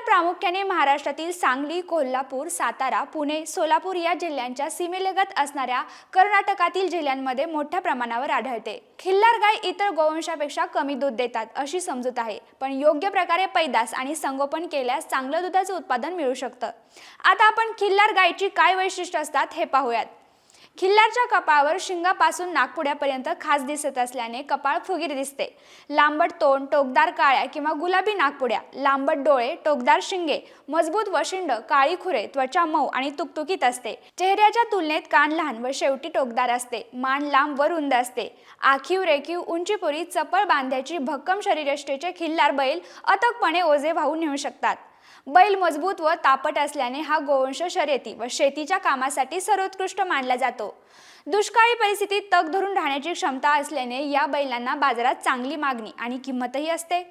प्रामुख्याने महाराष्ट्रातील सांगली कोल्हापूर सातारा पुणे सोलापूर या जिल्ह्यांच्या सीमेलगत असणाऱ्या कर्नाटकातील जिल्ह्यांमध्ये मोठ्या प्रमाणावर आढळते. खिल्लार गाय इतर गोवंशापेक्षा कमी दूध देतात अशी समजूत आहे. पण योग्य प्रकारे पैदास आणि संगोपन केल्यास चांगलं दुधाचं उत्पादन मिळू शकतं. आता आपण खिल्लार गायची काय वैशिष्ट्य असतात हे पाहूयात. खिल्लारच्या कपाळावर शिंगापासून नागपुड्यापर्यंत खास दिसत असल्याने कपाळ फुगीर दिसते. लांबट तोंड टोकदार काळ्या किंवा गुलाबी नागपुड्या लांबट डोळे टोकदार शिंगे मजबूत वशिंड काळी खुरे त्वचा मऊ आणि तुकतुकीत असते. चेहऱ्याच्या तुलनेत कान लहान व शेवटी टोकदार असते. मान लांब व रुंद असते. आखीव रेखीव उंचीपुरी चपळ बांध्याची भक्कम शरीरष्टेचे खिल्लार बैल अथकपणे ओझे वाहून नेऊ शकतात. बैल मजबूत व तापट असल्याने हा गोवंश शर्यती व शेतीच्या कामासाठी सर्वोत्कृष्ट मानला जातो. दुष्काळी परिस्थितीत तग धरून राहण्याची क्षमता असल्याने या बैलांना बाजारात चांगली मागणी आणि किंमतही असते.